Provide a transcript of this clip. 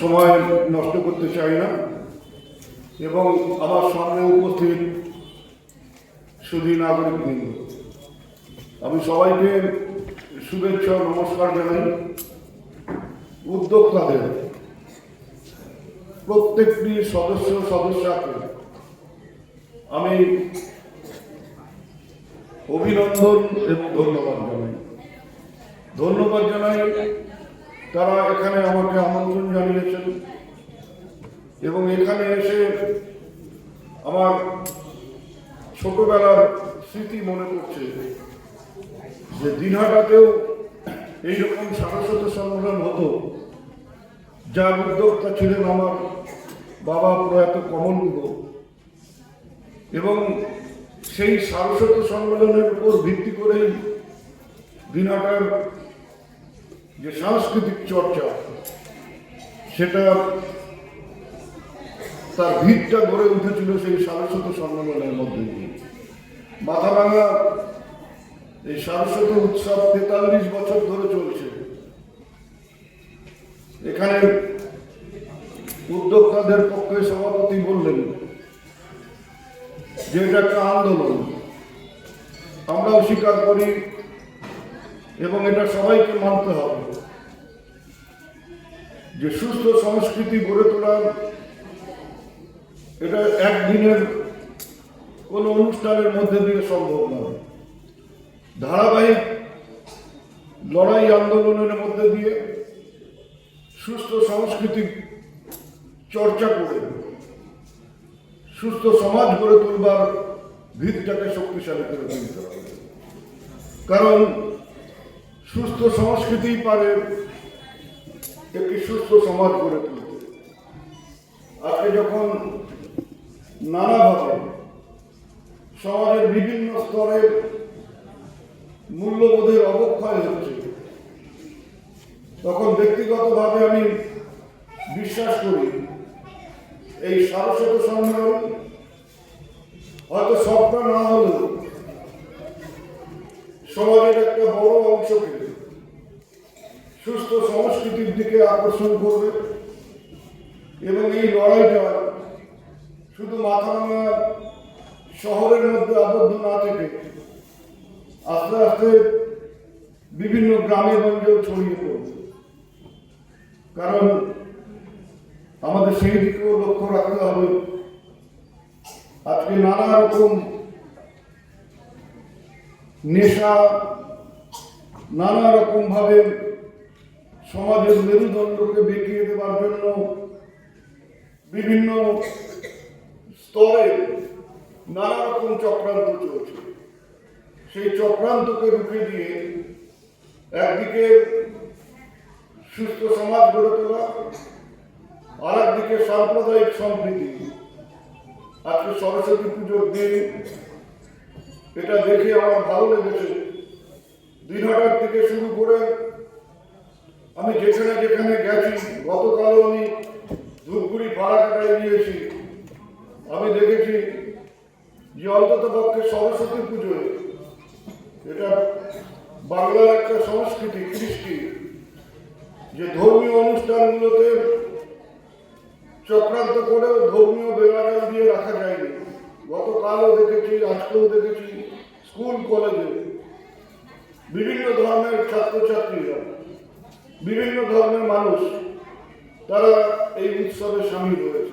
সময় নষ্ট করতে চাই না এবং আমার সামনে উপস্থিত সুধী নাগরিকবৃন্দ। আমি সবাইকে শুভেচ্ছা নমস্কার জানাই। উদ্যোক্তাদের, প্রত্যেকটি সদস্য সদস্যকে আমি অভিনন্দন এবং ধন্যবাদ জানাই। ধন্যবাদ জানাই তারা এখানে আমাকে আমন্ত্রণ জানিয়েছেন এবং এখানে এসে আমার ছোটবেলার স্মৃতি মনে করছে যে দিনহাটাতেও এইরকম সারস্বত সম্মেলন হতো, যার উদ্যোক্তা ছিলেন আমার বাবা প্রয়াত কমল গুহ। এবং সেই সারস্বত সম্মেলনের উপর ভিত্তি করেই দিনহাটার যে সাংস্কৃতিক চর্চা, সেটা তার ভিতটা গড়ে উঠেছিল সেই সারস্বত সম্মেলনের মধ্যে দিয়ে। মাথাভাঙা এই সারস্বত উৎসব তেতাল্লিশ বছর ধরে চলছে। এখানে উদ্যোক্তাদের পক্ষে সভাপতি বললেন যে এটা একটা আন্দোলন। আমরাও স্বীকার করি এবং এটা সবাইকে মানতে হবে যে সুস্থ সংস্কৃতি গড়ে তোলার এটা একদিনের কোনো অনুষ্ঠানের মধ্যে দিয়ে সম্ভব নয়। ধারাবাহিক লড়াই আন্দোলনের মধ্যে দিয়ে সুস্থ সাংস্কৃতিক চর্চা করে সুস্থ সমাজ গড়ে তুলবার ভিতটাকে শক্তিশালী করে তুলতে হবে। কারণ সুস্থ সংস্কৃতি পারে একটি সুস্থ সমাজ গড়ে তুলতে। আজকে যখন নানাভাবে সমাজের বিভিন্ন স্তরের মূল্যবোধের অবক্ষয় হচ্ছে, তখন ব্যক্তিগতভাবে আমি বিশ্বাস করি এই সারস্বত সম্মেলন হয়তো সবটা না হলেও সমাজের একটা বড় অংশকে সুস্থ সংস্কৃতির দিকে আকর্ষণ করবে। এবং এই লড়াইটা শুধু মাথাভাঙা শহরের মধ্যে আবদ্ধ না থেকে আস্তে আস্তে বিভিন্ন গ্রামে গঞ্জেও ছড়িয়ে পড়বে। কারণ আমাদের সেই দিকেও লক্ষ্য রাখতে হবে। আজকে নানা রকম নেশা, নানা রকম ভাবে সমাজের মেরুদণ্ডকে বেঁকিয়ে দেওয়ার জন্য বিভিন্ন স্তরে নানা রকম চক্রান্ত চলছে। সেই চক্রান্তকে রুখে দিয়ে একদিকে সুস্থ সমাজ গড়ে তোলা আর একদিকে সাম্প্রদায়িক সম্প্রীতি। আজকে সরস্বতী পুজোর দিন এটা দেখে আমার ভালো লেগেছে। দিন দিনহাটার থেকে শুরু করে আমি যেখানে যেখানে গেছি, গতকালও আমি ধূপগুড়ি ফাড়াকাটায় গিয়েছি আমি দেখেছি যে অন্তত পক্ষে সরস্বতী পুজোয় এটা বাংলার একটা সংস্কৃতি, কৃষ্টি। যে ধর্মীয় অনুষ্ঠানগুলোতে চক্রান্ত করেও ধর্মীয় বেড়াজাল দিয়ে রাখা যায়নি। গতকালও দেখেছি, আজকেও দেখেছি। স্কুল কলেজে বিভিন্ন ধরনের ছাত্রছাত্রীরা বিভিন্ন ধরনের মানুষ তারা এই উৎসবে সামিল হয়েছে।